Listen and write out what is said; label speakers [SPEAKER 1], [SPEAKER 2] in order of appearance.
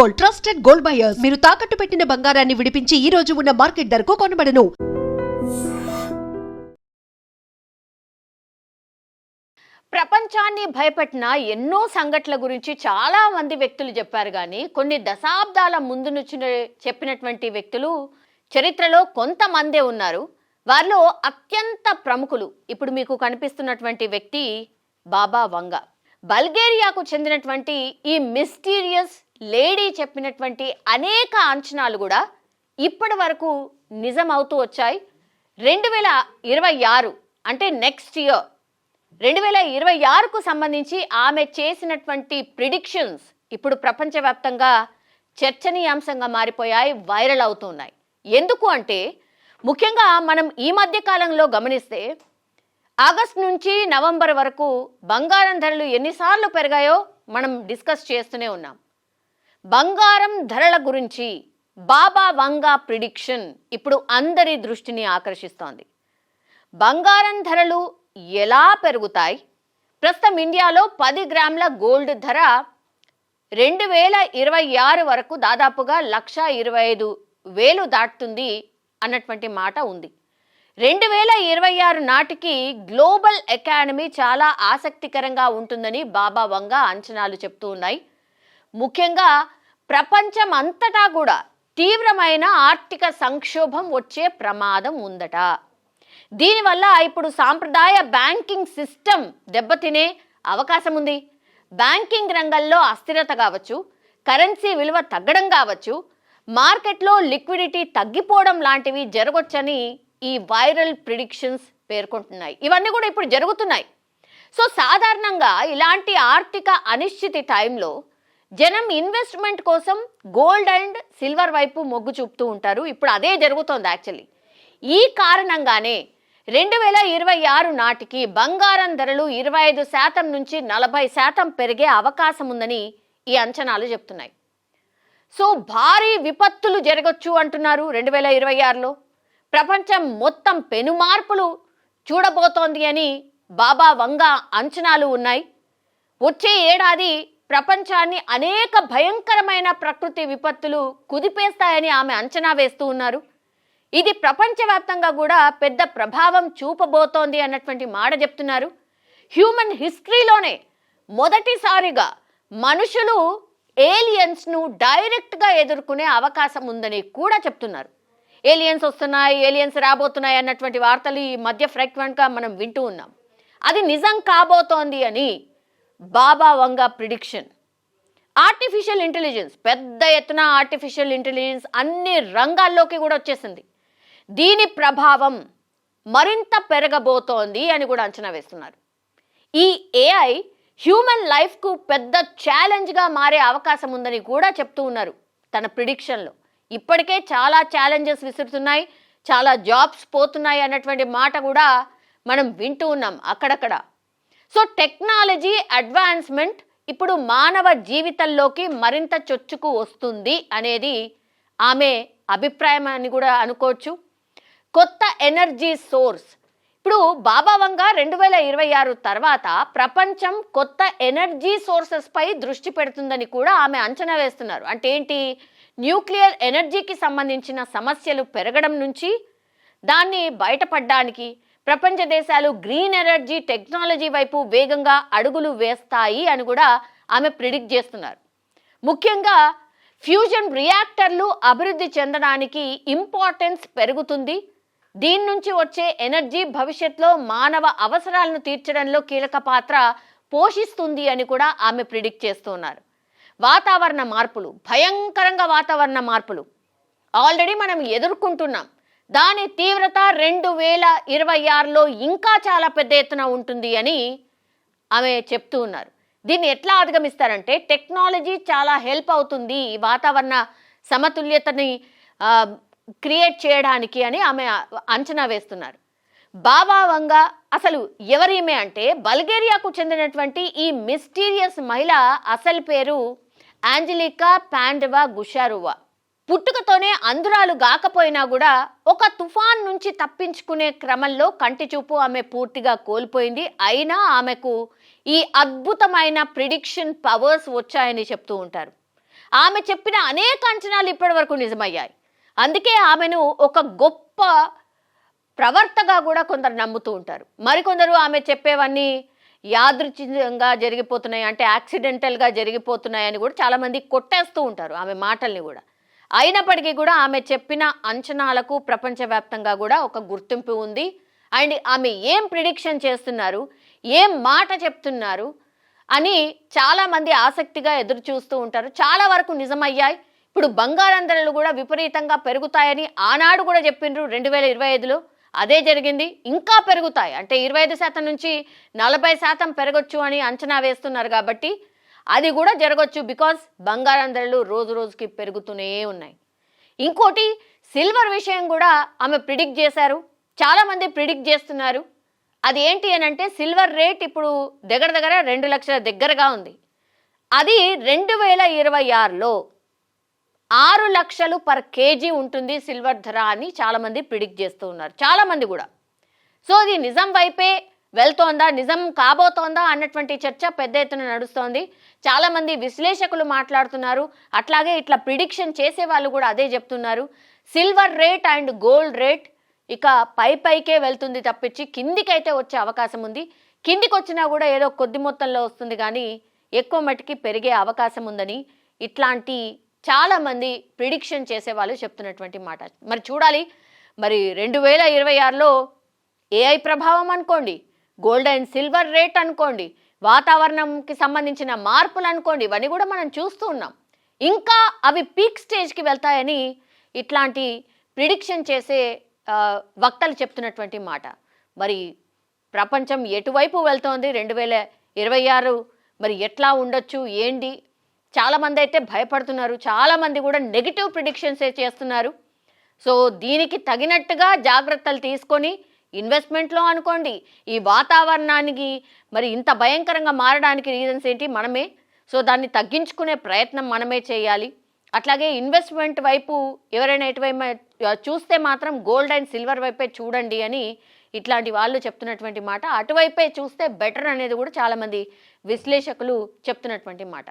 [SPEAKER 1] Gold trusted gold buyers. మీరు తాకట్టు పెట్టిన బంగారాన్ని విడిపించి ఈ రోజు ఉన్న మార్కెట్ ధరకు కొనబడను.
[SPEAKER 2] ప్రపంచాన్ని భయపెట్టిన ఎన్నో సంఘటనల గురించి చాలా మంది వ్యక్తులు చెప్పారు కానీ కొన్ని దశాబ్దాల ముందు నుంచి చెప్పినటువంటి వ్యక్తులు చరిత్రలో కొంతమందే ఉన్నారు. వారిలో అత్యంత ప్రముఖులు ఇప్పుడు మీకు కనిపిస్తున్నటువంటి వ్యక్తి బాబా వంగ. బల్గేరియాకు చెందినటువంటి ఈ మిస్టీరియస్ లేడీ చెప్పినటువంటి అనేక అంచనాలు కూడా ఇప్పటి వరకు నిజమవుతూ వచ్చాయి. రెండు వేల ఇరవై ఆరు అంటే నెక్స్ట్ ఇయర్ రెండు వేల ఇరవై ఆరుకు సంబంధించి ఆమె చేసినటువంటి ప్రిడిక్షన్స్ ఇప్పుడు ప్రపంచవ్యాప్తంగా చర్చనీయాంశంగా మారిపోయాయి వైరల్ అవుతున్నాయి ఎందుకు అంటే ముఖ్యంగా మనం ఈ మధ్య కాలంలో గమనిస్తే ఆగస్ట్ నుంచి నవంబర్ వరకు బంగారం ధరలు ఎన్నిసార్లు పెరిగాయో మనం డిస్కస్ చేస్తూనే ఉన్నాం. బంగారం ధరల గురించి బాబా వంగా ప్రిడిక్షన్ ఇప్పుడు అందరి దృష్టిని ఆకర్షిస్తోంది. బంగారం ధరలు ఎలా పెరుగుతాయి? ప్రస్తుతం ఇండియాలో పది గ్రాముల గోల్డ్ ధర రెండు వేల ఇరవై ఆరు వరకు దాదాపుగా లక్ష ఇరవై ఐదు వేలు దాటుతుంది అన్నటువంటి మాట ఉంది. రెండు వేల ఇరవై ఆరు నాటికి గ్లోబల్ ఎకానమీ చాలా ఆసక్తికరంగా ఉంటుందని బాబా వంగ అంచనాలు చెప్తూ ఉన్నాయి. ముఖ్యంగా ప్రపంచం అంతటా కూడా తీవ్రమైన ఆర్థిక సంక్షోభం వచ్చే ప్రమాదం ఉందట. దీనివల్ల ఇప్పుడు సాంప్రదాయ బ్యాంకింగ్ సిస్టమ్ దెబ్బతినే అవకాశం ఉంది. బ్యాంకింగ్ రంగంలో అస్థిరత కావచ్చు కరెన్సీ విలువ తగ్గడం కావచ్చు మార్కెట్లో లిక్విడిటీ తగ్గిపోవడం లాంటివి జరగొచ్చని ఈ వైరల్ ప్రిడిక్షన్స్ పేర్కొంటున్నాయి. ఇవన్నీ కూడా ఇప్పుడు జరుగుతున్నాయి. సో సాధారణంగా ఇలాంటి ఆర్థిక అనిశ్చితి టైంలో జనం ఇన్వెస్ట్మెంట్ కోసం గోల్డ్ అండ్ సిల్వర్ వైపు మొగ్గు చూపుతూ ఉంటారు. ఇప్పుడు అదే జరుగుతోంది యాక్చువల్లీ. ఈ కారణంగానే రెండు వేల ఇరవై ఆరు నాటికి బంగారం ధరలు ఇరవై ఐదు శాతం నుంచి నలభై శాతం పెరిగే అవకాశం ఉందని ఈ అంచనాలు చెప్తున్నాయి. సో భారీ విపత్తులు జరగచ్చు అంటున్నారు రెండు వేల ఇరవై ఆరులో. ప్రపంచం మొత్తం పెను మార్పులు చూడబోతోంది అని బాబా వంగ అంచనాలు ఉన్నాయి. వచ్చే ఏడాది ప్రపంచాన్ని అనేక భయంకరమైన ప్రకృతి విపత్తులు కుదిపేస్తాయని ఆమె అంచనా వేస్తూ ఉన్నారు. ఇది ప్రపంచవ్యాప్తంగా కూడా పెద్ద ప్రభావం చూపబోతోంది అన్నటువంటి మాట చెప్తున్నారు. హ్యూమన్ హిస్టరీలోనే మొదటిసారిగా మనుషులు ఏలియన్స్ను డైరెక్ట్గా ఎదుర్కొనే అవకాశం ఉందని కూడా చెప్తున్నారు. ఏలియన్స్ వస్తున్నాయి ఏలియన్స్ రాబోతున్నాయి అన్నటువంటి వార్తలు ఈ మధ్య ఫ్రీక్వెంట్గా మనం వింటూ ఉన్నాం. అది నిజం కాబోతోంది అని Baba Vanga prediction. Artificial intelligence పెద్ద ఎత్తున ఆర్టిఫిషియల్ ఇంటెలిజెన్స్ అన్ని రంగాల్లోకి కూడా వచ్చేసింది. దీని ప్రభావం మరింత పెరగబోతోంది అని కూడా అంచనా వేస్తున్నారు. ఈ ఏఐ హ్యూమన్ లైఫ్కు పెద్ద ఛాలెంజ్గా మారే అవకాశం ఉందని కూడా చెప్తూ ఉన్నారు తన ప్రిడిక్షన్లో. ఇప్పటికే చాలా ఛాలెంజెస్ విసురుతున్నాయి చాలా జాబ్స్ పోతున్నాయి అన్నటువంటి మాట కూడా మనం వింటూ ఉన్నాం అక్కడక్కడ. సో టెక్నాలజీ అడ్వాన్స్మెంట్ ఇప్పుడు మానవ జీవితంలోకి మరింత చొచ్చుకు వస్తుంది అనేది ఆమె అభిప్రాయం అని కూడా అనుకోవచ్చు. కొత్త ఎనర్జీ సోర్స్ ఇప్పుడు బాబా వంగ రెండు వేల ఇరవై ఆరు తర్వాత ప్రపంచం కొత్త ఎనర్జీ సోర్సెస్ పై దృష్టి పెడుతుందని కూడా ఆమె అంచనా వేస్తున్నారు. అంటే ఏంటి? న్యూక్లియర్ ఎనర్జీకి సంబంధించిన సమస్యలు పెరగడం నుంచి దాన్ని బయటపడడానికి ప్రపంచ దేశాలు గ్రీన్ ఎనర్జీ టెక్నాలజీ వైపు వేగంగా అడుగులు వేస్తాయి అని కూడా ఆమె ప్రిడిక్ట్ చేస్తున్నారు. ముఖ్యంగా ఫ్యూజన్ రియాక్టర్లు అభివృద్ధి చెందడానికి ఇంపార్టెన్స్ పెరుగుతుంది. దీని నుంచి వచ్చే ఎనర్జీ భవిష్యత్తులో మానవ అవసరాలను తీర్చడంలో కీలక పాత్ర పోషిస్తుంది అని కూడా ఆమె ప్రిడిక్ట్ చేస్తున్నారు. వాతావరణ మార్పులు భయంకరంగా వాతావరణ మార్పులు. ఆల్రెడీ మనం ఎదుర్కొంటున్నాం. దాని తీవ్రత రెండు వేల ఇరవై ఆరులో ఇంకా చాలా పెద్ద ఎత్తున ఉంటుంది అని ఆమె చెప్తూ ఉన్నారు. దీన్ని ఎట్లా అధిగమిస్తారంటే టెక్నాలజీ చాలా హెల్ప్ అవుతుంది ఈ వాతావరణ సమతుల్యతని క్రియేట్ చేయడానికి అని ఆమె అంచనా వేస్తున్నారు. బాబా అసలు ఎవరిమే అంటే బల్గేరియాకు చెందినటువంటి ఈ మిస్టీరియస్ మహిళ అసలు పేరు ఆంజలికా పాండవా గుషారువా. పుట్టుకతోనే అంధురాలు గాకపోయినా కూడా ఒక తుఫాన్ నుంచి తప్పించుకునే క్రమంలో కంటి చూపు ఆమె పూర్తిగా కోల్పోయింది. అయినా ఆమెకు ఈ అద్భుతమైన ప్రిడిక్షన్ పవర్స్ వచ్చాయని చెప్తూ ఉంటారు. ఆమె చెప్పిన అనేక అంచనాలు ఇప్పటి వరకు నిజమయ్యాయి. అందుకే ఆమెను ఒక గొప్ప ప్రవర్తగా కూడా కొందరు నమ్ముతూ ఉంటారు. మరికొందరు ఆమె చెప్పేవన్నీ యాదృచ్ఛికంగా జరిగిపోతున్నాయి అంటే యాక్సిడెంటల్గా జరిగిపోతున్నాయని కూడా చాలామంది కొట్టేస్తూ ఉంటారు ఆమె మాటల్ని కూడా. అయినప్పటికీ కూడా ఆమె చెప్పిన అంచనాలకు ప్రపంచవ్యాప్తంగా కూడా ఒక గుర్తింపు ఉంది. అండ్ ఆమె ఏం ప్రిడిక్షన్ చేస్తున్నారు ఏం మాట చెప్తున్నారు అని చాలామంది ఆసక్తిగా ఎదురు చూస్తూ ఉంటారు. చాలా వరకు నిజమయ్యాయి. ఇప్పుడు బంగారం ధరలు కూడా విపరీతంగా పెరుగుతాయని ఆనాడు కూడా చెప్పిండ్రు రెండు వేల ఇరవై ఐదులో. అదే జరిగింది ఇంకా పెరుగుతాయి. అంటే ఇరవై ఐదు శాతం నుంచి నలభై శాతం పెరగొచ్చు అని అంచనా వేస్తున్నారు కాబట్టి అది కూడా జరగచ్చు బికాస్ బంగారం ధరలు రోజు రోజుకి పెరుగుతూనే ఉన్నాయి. ఇంకోటి సిల్వర్ విషయం కూడా ఆమె ప్రిడిక్ట్ చేశారు. చాలామంది ప్రిడిక్ట్ చేస్తున్నారు. అది ఏంటి అని అంటే సిల్వర్ రేట్ ఇప్పుడు దగ్గర దగ్గర రెండు లక్షల దగ్గరగా ఉంది. అది రెండు వేల ఇరవై ఆరులో ఆరు లక్షలు పర్ కేజీ ఉంటుంది సిల్వర్ ధర అని చాలామంది ప్రిడిక్ట్ చేస్తూ ఉన్నారు. చాలామంది కూడా. సో అది నిజం వైపే వెళ్తోందా? నిజం కాబోతోందా? అన్నటువంటి చర్చ పెద్ద ఎత్తున నడుస్తోంది. చాలామంది విశ్లేషకులు మాట్లాడుతున్నారు. అట్లాగే ఇట్లా ప్రిడిక్షన్ చేసే వాళ్ళు కూడా అదే చెప్తున్నారు. Silver rate and gold rate ఇక పై పైకే వెళ్తుంది తప్పించి కిందికైతే వచ్చే అవకాశం ఉంది. కిందికి వచ్చినా కూడా ఏదో కొద్ది మొత్తంలో వస్తుంది కానీ ఎక్కువ మటుకి పెరిగే అవకాశం ఉందని ఇట్లాంటి చాలామంది ప్రిడిక్షన్ చేసే వాళ్ళు చెప్తున్నటువంటి మాట. మరి చూడాలి మరి రెండు వేల ఇరవై ఆరులో ఏఐ ప్రభావం అనుకోండి గోల్డ్ అండ్ సిల్వర్ రేట్ అనుకోండి వాతావరణంకి సంబంధించిన మార్పులు అనుకోండి ఇవన్నీ కూడా మనం చూస్తూ ఉన్నాం. ఇంకా అవి పీక్ స్టేజ్కి వెళ్తాయని ఇట్లాంటి ప్రిడిక్షన్ చేసే వక్తలు చెప్తున్నటువంటి మాట. మరి ప్రపంచం ఎటువైపు వెళ్తోంది? రెండు వేల ఇరవై ఆరు మరి ఎట్లా ఉండొచ్చు? ఏంటి? చాలామంది అయితే భయపడుతున్నారు. చాలామంది కూడా నెగిటివ్ ప్రిడిక్షన్స్ చేస్తున్నారు. సో దీనికి తగినట్టుగా జాగ్రత్తలు తీసుకొని ఇన్వెస్ట్మెంట్లో అనుకోండి. ఈ వాతావరణానికి మరి ఇంత భయంకరంగా మారడానికి రీజన్స్ ఏంటి? మనమే. సో దాన్ని తగ్గించుకునే ప్రయత్నం మనమే చేయాలి. అట్లాగే ఇన్వెస్ట్మెంట్ వైపు ఎవరైనా ఎటువైపు చూస్తే మాత్రం గోల్డ్ అండ్ సిల్వర్ వైపే చూడండి అని ఇట్లాంటి వాళ్ళు చెప్తున్నటువంటి మాట. అటువైపే చూస్తే బెటర్ అనేది కూడా చాలామంది విశ్లేషకులు చెప్తున్నటువంటి మాట.